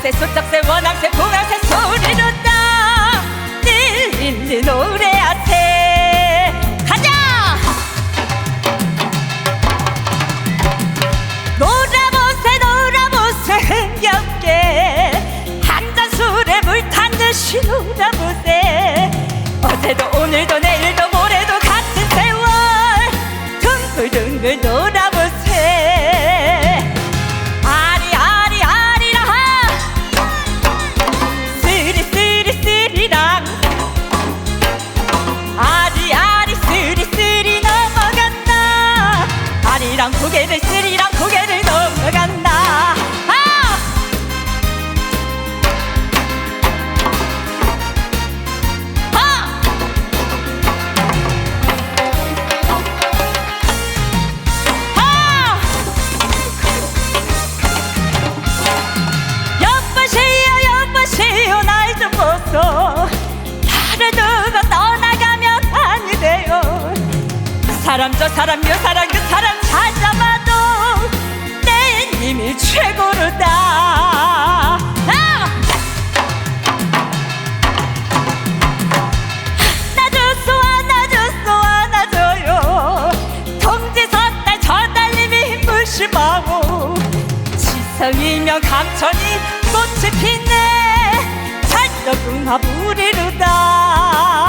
빨강새 소쩍새 원앙새 보강새 소리로 다. 들리는 노래하세 가자! 놀아보세 놀아보세 흥겹게. 한 잔 술에 물 탄 듯이 놀아보세. 어제도 오늘도 내일도 모레도 같은 세월. 둥글둥글 놀아 사람 저 사람 요 사람 그 사람 찾아봐도 내 님이 최고로다. 아! 안아줬어 안아줬어 안아줘요. 동지 섰달 저달님이 무시바고 지성이면 감천이 꽃이 피네. 찰떡궁합 우리로다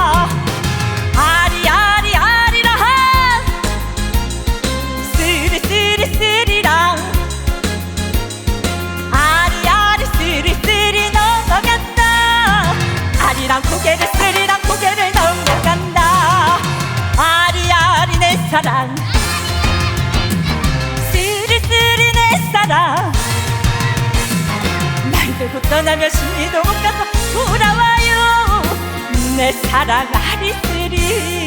날 두고 떠나면 심리도 못 가서 돌아와요. 내 사랑 아리 쓰리